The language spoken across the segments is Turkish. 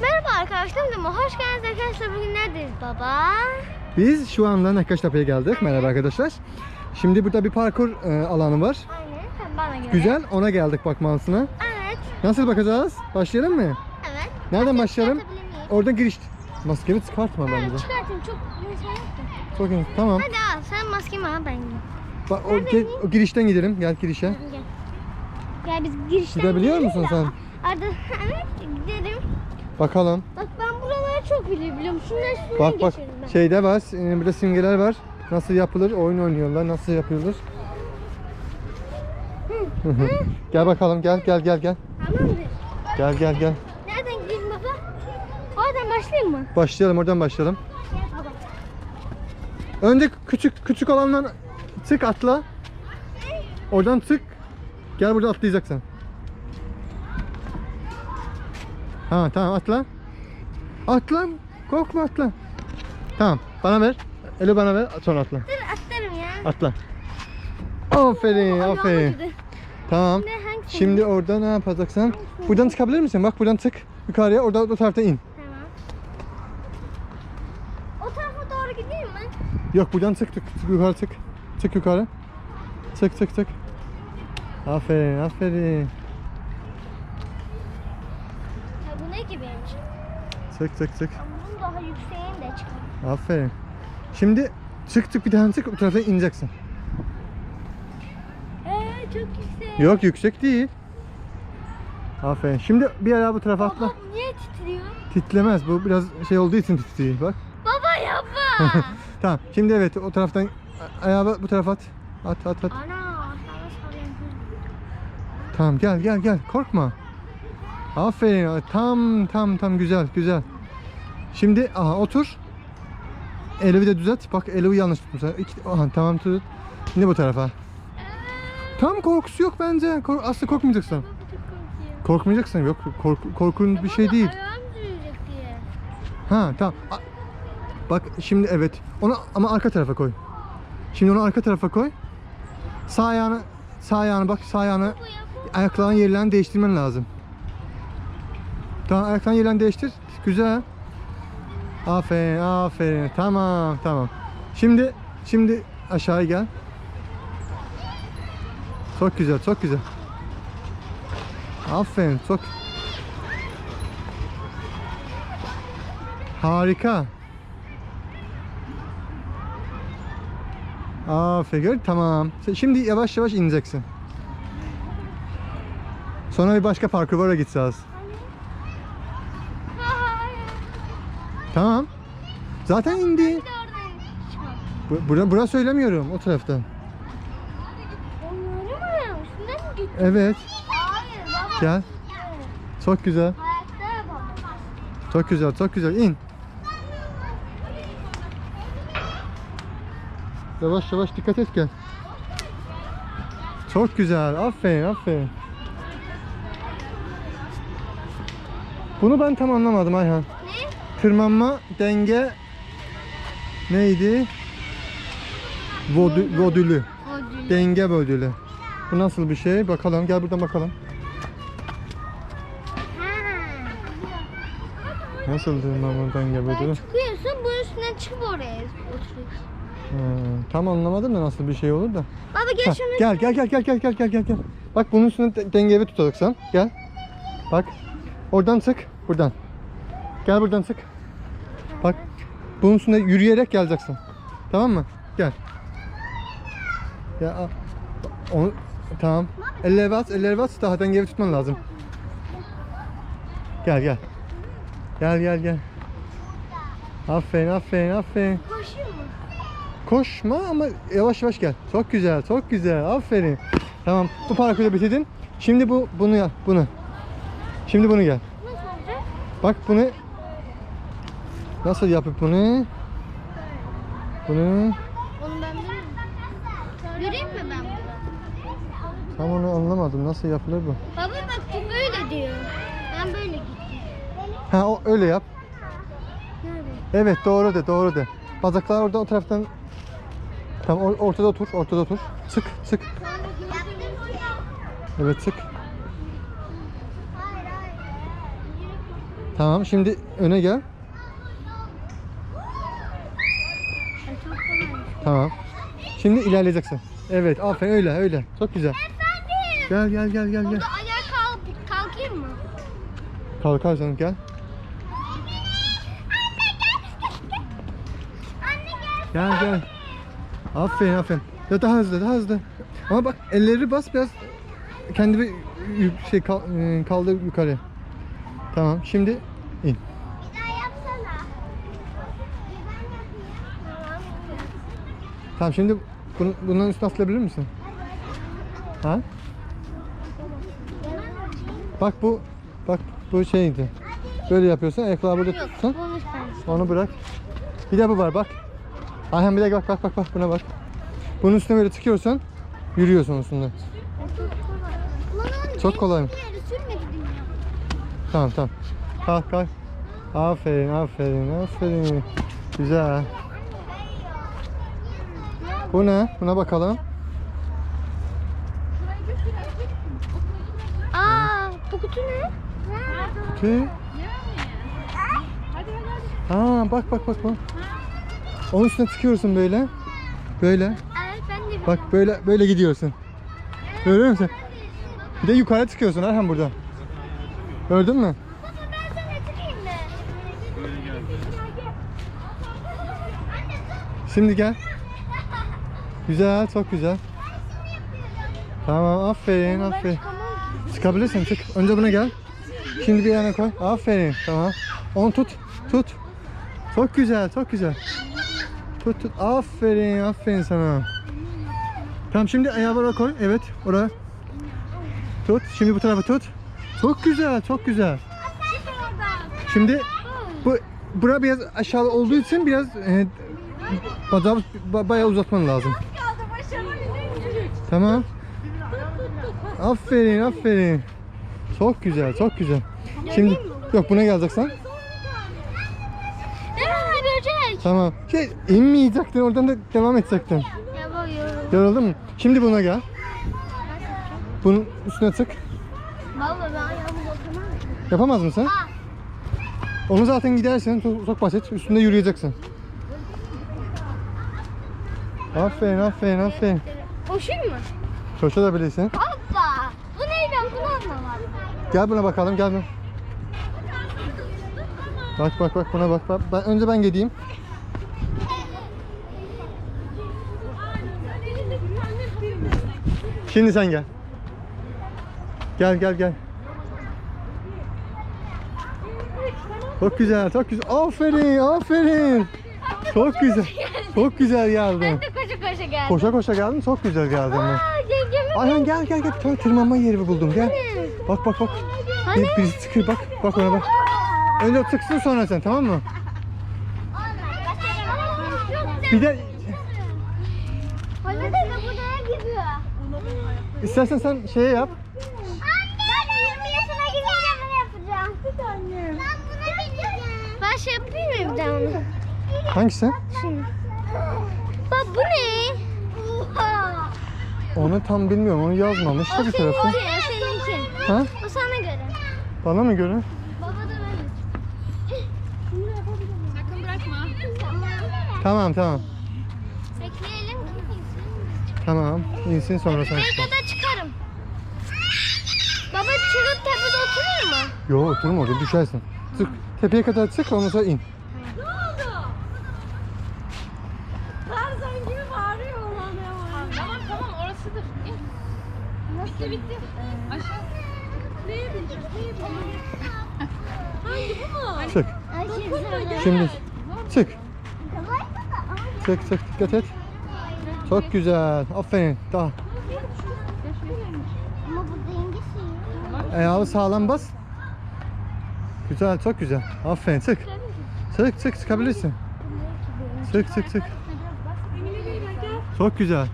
Merhaba arkadaşlar, kanalıma hoş geldiniz arkadaşlar. Bugün neredeyiz baba? Biz şu anda Nakkaştepe'ye geldik. Merhaba arkadaşlar. Şimdi burada bir parkur e, alanı var. Aynen, sen bana göre. Güzel. Ona geldik bakmalısına. Evet, Nasıl bakacağız? Başlayalım mı? evet. Nereden Maske başlayalım? çıkartabilir miyim? Oradan giriş. Maskeni çıkartma Evet, bence. çıkartayım. Çok insan yoktu. Çok iyi. Tamam. Hadi al, sen maskemi al, ben gideyim. Bak, o, ge- o girişten gidelim. Gel girişe. Gel. Gel biz girişten Gidebiliyor gidelim musun de- sen? Arada, evet gidelim. Bakalım. Bak ben buraları çok biliyorum. biliyorum. Şunları üstünden Bak bak. geçerim ben. Şeyde var. Burada simgeler var. Nasıl yapılır? Oyun oynuyorlar. Nasıl? Hı hı. gel bakalım. Gel gel gel gel. Tamamdır. Gel gel gel. Nereden gidelim baba? Oradan başlayayım mı? Başlayalım. Oradan başlayalım. Baba. Önce küçük küçük olandan tık atla. Oradan tık. Gel burada atlayacaksın. Ha tamam atla. Atla. Korkma atla. Tamam bana ver. Eli bana ver sonra atla. Dur atlarım ya. Atla. Aferin Ayağım aferin. acıdı. Tamam. Şimdi orada ne yapacaksın? Buradan çıkabilir misin? Bak buradan tık. Yukarıya orada o tarafta in. Tamam. O tarafa doğru gideyim mi? Yok buradan tık tık tık yukarı tık. Tık yukarı. Tık tık tık. Aferin aferin. Tık tık. Ben bunun daha yükseğini de çıkarım. Aferin. Şimdi tık tık bir tane tık o tarafa ineceksin. Eee çok yüksek. Yok yüksek değil. Aferin. Şimdi bir ara bu tarafa atla. Baba bu niye titriyor? Titlemez. Bu biraz şey olduğu için titriyor. Bak. Baba yapma. Tamam. Şimdi evet o taraftan ayağı bu tarafa at. At at at. Ana. Tamam gel gel gel. Korkma. Aferin. Tam tam tam güzel güzel. Şimdi aha otur. Elimi de düzelt. Bak elimi yanlış tutmuşsun. İki, aha, tamam tut. Şimdi bu tarafa. Tam korkusu yok bence. Kork, aslında korkmayacaksın. Korkmayacaksın. Yok kork, korkunç bir şey değil. Ha tamam. A- Bak şimdi evet. Onu ama arka tarafa koy. Şimdi onu arka tarafa koy. Sağ ayağını sağ ayağını bak sağ ayağını ayakların yerlerini değiştirmen lazım. Tamam ayakların yerlerini değiştir. Güzel. Aferin, aferin. Tamam, tamam. Şimdi şimdi aşağı gel. Çok güzel, çok güzel. Aferin, çok. Harika. Aferin, tamam. Şimdi yavaş yavaş ineceksin. Sonra bir başka parkur var gideceğiz. Tamam. Zaten indi. Bu, bura, bura söylemiyorum o taraftan. Onları mı? Üstünden mi gitti? Evet. Hayır baba. Gel. Çok güzel. Hayatta yapamam. Çok güzel. Çok güzel. İn. Yavaş yavaş dikkat et gel. Çok güzel. Aferin, aferin. Bunu ben tam anlamadım Ayhan. Tırmanma, denge neydi? Vodü, vodülü. Denge vodülü. Bu nasıl bir şey? Bakalım. Gel buradan bakalım. Nasıl tırmanma denge vodülü? Çıkıyorsun bunun üstüne çıkıp oraya oturuyorsun. Tam anlamadım da nasıl bir şey olur da. Baba gel şunu. Gel gel gel gel gel gel gel gel. Bak bunun üstüne de- dengeyi tutacaksın. Gel. Bak. Oradan sık. Buradan. Gel buradan sık. Bak. Bunun üstünde yürüyerek geleceksin. Tamam mı? Gel. Ya al. onu tamam. Elleri bas, elleri bas. Daha dengeyi tutman lazım. Gel gel. Gel gel gel. Aferin aferin aferin. Koşuyor mu? Koşma ama yavaş yavaş gel. Çok güzel, çok güzel. Aferin. Tamam. Bu parkuru bitirdin. Şimdi bu bunu yap, bunu. Şimdi bunu gel. Bak bunu nasıl yapıp bunu? Bunu Onu ben bilirim. Yürüyeyim mi ben bunu? tam onu anlamadım. Nasıl yapılır bu? Baba bak bu böyle diyor. Ben böyle gittim. Ha o öyle yap. Evet doğru de, doğru de. Bacaklar orada o taraftan. Or- ortada otur, ortada otur. Sık, sık. Evet sık. Tamam şimdi öne gel. Ay, çok kolaymış. Tamam. Şimdi ilerleyeceksin. Evet aferin öyle öyle. Çok güzel. Efendim. Gel gel gel gel gel. Burada ayağa kalk, kalkayım mı? Kalkar canım gel. Anne gel. Gel gel. Aferin aferin. Ya daha hızlı daha hızlı. Ama bak elleri bas biraz kendi bir şey e, kaldır yukarı. Tamam şimdi in. Bir daha yapsana. Ben yapayım. Tamam. Şimdi bunu, bunların üstüne atlayabilir misin? Ha? Bak bu bak bu şeydi. Böyle yapıyorsun ayakları burada tutsan onu bırak. Bir de bu var bak. Ayhan bir de bak bak bak bak buna bak. Bunun üstüne böyle tıkıyorsan yürüyorsun üstünde. Çok kolay mı? Tamam tamam. Kalk kalk. Aferin aferin aferin. Güzel. Bu ne? Buna bakalım. Aa, bu kutu ne? Kutu. Ha bak bak bak bak. Onun üstüne tıkıyorsun böyle. Böyle. Evet ben de Bak böyle böyle gidiyorsun. Görüyor musun? Bir de yukarı tıkıyorsun Erhan burada. Gördün mü? Baba ben sana çıkayım mı? Şimdi gel. Güzel, çok güzel. Tamam, aferin, aferin. Çıkabilirsin, çık. Önce buna gel. Şimdi bir yana koy. Aferin, tamam. Onu tut, tut. Çok güzel, çok güzel. Tut, tut. Aferin, aferin sana. Tamam, şimdi ayağı oraya koy. Evet, oraya. Tut, şimdi bu tarafa tut. Çok güzel, çok güzel. Şimdi bu bura biraz aşağı olduğu için biraz e, bayağı uzatman lazım. Tamam. Aferin, aferin. Çok güzel, çok güzel. Şimdi yok buna geleceksin. Devam böcek. Tamam. Şey inmeyecektin, oradan da devam edecektin. Yoruldun mu? Şimdi buna gel. Bunun üstüne tık. Baba ben ayağımı dokunamam. Yapamaz mısın? Aa, Onu zaten gidersin. Çok, çok basit. Üstünde yürüyeceksin. Aferin, aferin, aferin. Koşayım mı? Koşabilirsin. Hoppa. Bu ne ben bunu anlamadım. Gel buna bakalım, gel buna. Bak bak bak buna bak. bak. Ben, önce ben gideyim. Şimdi sen gel. Gel gel gel. Çok güzel, çok güzel. Aferin, aferin. Çok güzel. Çok güzel geldin. Koşa koşa geldim. Koşa koşa geldin, çok güzel geldin. Aa yengemi. Ayhan gel gel gel. Bir tane tırmanma yeri buldum. Gel. Bak bak bak. Hani? Bir, birisi çıkıyor bak. Bak ona bak. Önce o tıksın sonra sen tamam mı? Bir de istersen sen şeye yap. Anne ben 20 yaşına gidince bunu yapacağım. Anne. Ben bineceğim. Ben şey yapayım mı bir daha onu? Hangisi? Şimdi. Bu ne? Oha. Onu tam bilmiyorum. Onu yazmamış da bir tarafı. o seninki. Ha? O sana göre. Bana mı göre? Baba da ben. Bunu yapabilirim. Sakın bırakma. Tamam tamam. Bekleyelim. Tamam. İnsin sonra sen Belki çıkar. de çıkarım. Baba çıkıp tepede oturur mu? Yo oturma orada düşersin. Çık. Tepeye kadar çık ondan sonra in. Ne oldu? Tarzan gibi bağırıyor olan ne var? Tamam tamam orasıdır. Gel. Bitti bitti. Aşağı. Neye bineceğiz? Neye bineceğiz? Hangi bu mu? Çık. Ay Şimdi çık. Çık çık dikkat et. Çok güzel. Aferin. Daha. Ama bu dengesi. Ayağı sağlam bas. Güzel, çok güzel. Aferin, çık. Çık, çık, çıkabilirsin. Çık, çık, çık. Çok güzel.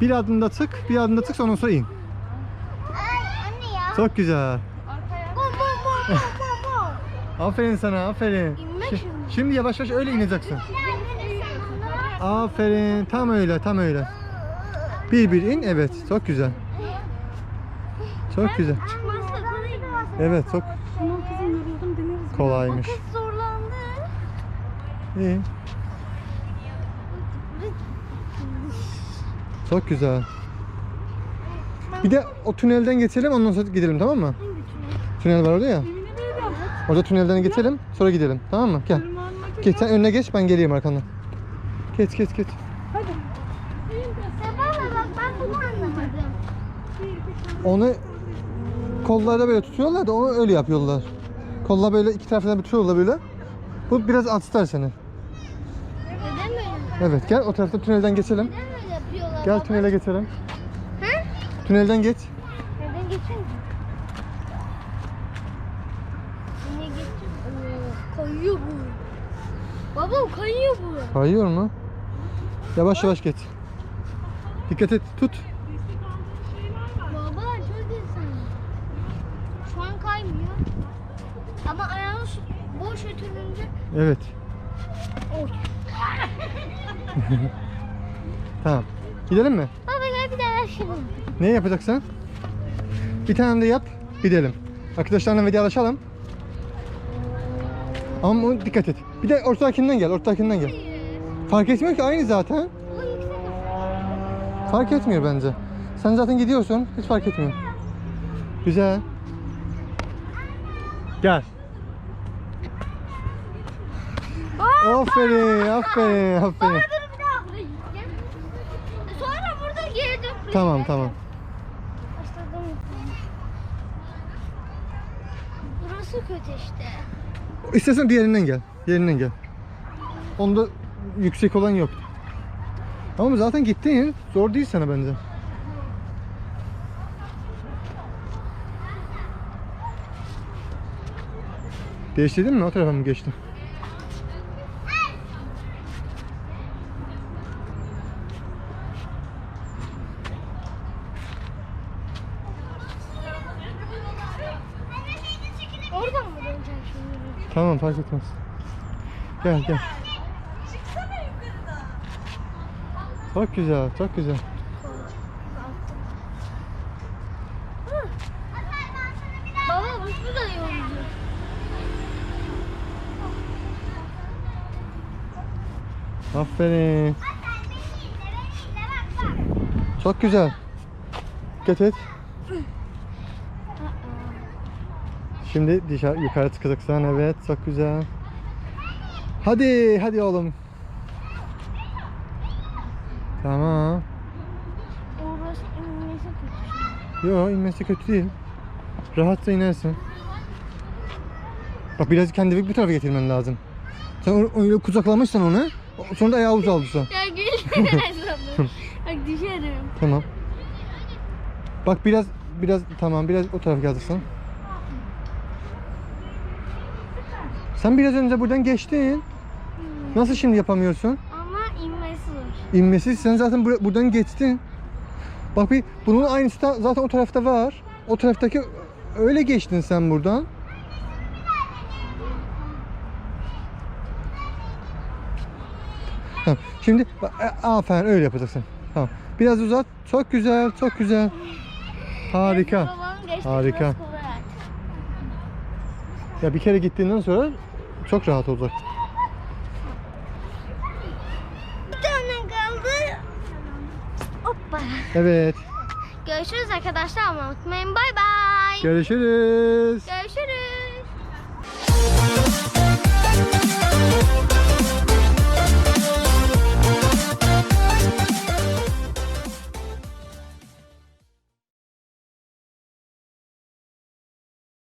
Bir adımda çık, bir adımda çık, sonra sonra in. Ay anne ya. Çok güzel. Arkaya. Bom bom bom bom bom. Aferin sana, aferin. Şi- şimdi. Şimdi yavaş yavaş öyle ineceksin. Aferin, tam öyle, tam öyle. Bir bir in, evet. Çok güzel. Çok güzel. Çıkmazsa kolay. Evet, çok. Kolaymış. Kız zorlandı. İyi. Çok güzel. Bir de o tünelden geçelim ondan sonra gidelim tamam mı? Tünel var orada ya. Orada tünelden geçelim sonra gidelim tamam mı? Gel. Geç sen önüne geç ben geleyim arkandan. Geç geç geç. Hadi. Baba bak ben bunu anlamadım. Onu kollarda böyle tutuyorlar da onu öyle yapıyorlar. Kolla böyle iki tarafından tutuyorlar böyle. Bu biraz alçıtar seni. Neden böyle? Evet gel o tarafta tünelden geçelim. Gel tünele geçelim. He? Tünelden geç. Neden geçiyorsun? Niye? Oo, kayıyor bu. Baba kayıyor bu. Kayıyor mu? Yavaş yavaş geç. Dikkat et tut. Baba çok insan. Şu an kaymıyor. Ama ayağını boş götürünce Evet. Oy. Tamam. Gidelim mi? Baba gel bir daha şimdi. Ne yapacaksın? Bir tane de yap. Gidelim. Arkadaşlarla vedalaşalım. Ama dikkat et. Bir de ortadakinden gel. Ortadakinden gel. Fark etmiyor ki aynı zaten. Fark etmiyor bence. Sen zaten gidiyorsun. Hiç fark etmiyor. Güzel. Gel. Aferin, aferin, aferin. Baba dur bir daha buraya gideceğim. Sonra burada geri dön. buraya Tamam, tamam. Başladım. Burası kötü işte. İstersen diğerinden gel. Diğerinden gel. Onda yüksek olan yok. Ama zaten gittin. Zor değil sana bence. Değiştirdin mi? O tarafa mı geçtin? Oradan mı döneceğim şimdi? Tamam fark etmez. Gel gel. Çok güzel, çok güzel. Baba bu da yolcu. Aferin. Çok güzel. Dikkat et. Şimdi dışarı yukarı çıkacaksın. Evet, çok güzel. Hadi, hadi oğlum. Tamam. Orası inmesi kötü. Yo, inmesi kötü değil. Rahatça inersin. Bak biraz kendini bu tarafa getirmen lazım. Sen öyle kucaklamışsın onu. Sonra da ayağı uzaldı sen. Ya. Bak düşerim. Tamam. Bak biraz biraz tamam biraz o tarafa geldin Sen biraz önce buradan geçtin. Nasıl şimdi yapamıyorsun? Ama inmesi. İnmesi sen zaten bura- buradan geçtin. Bak bir bunun aynısı da zaten o tarafta var. O taraftaki öyle geçtin sen buradan. Tamam. Şimdi bak, e, aferin öyle yapacaksın. Tamam. Biraz uzat. Çok güzel, çok güzel. Harika. Harika. Ya bir kere gittiğinden sonra çok rahat olacak. Bir tane kaldı. Hoppa. Evet. Görüşürüz arkadaşlar ama unutmayın. Bay bay. Görüşürüz. Görüşürüz.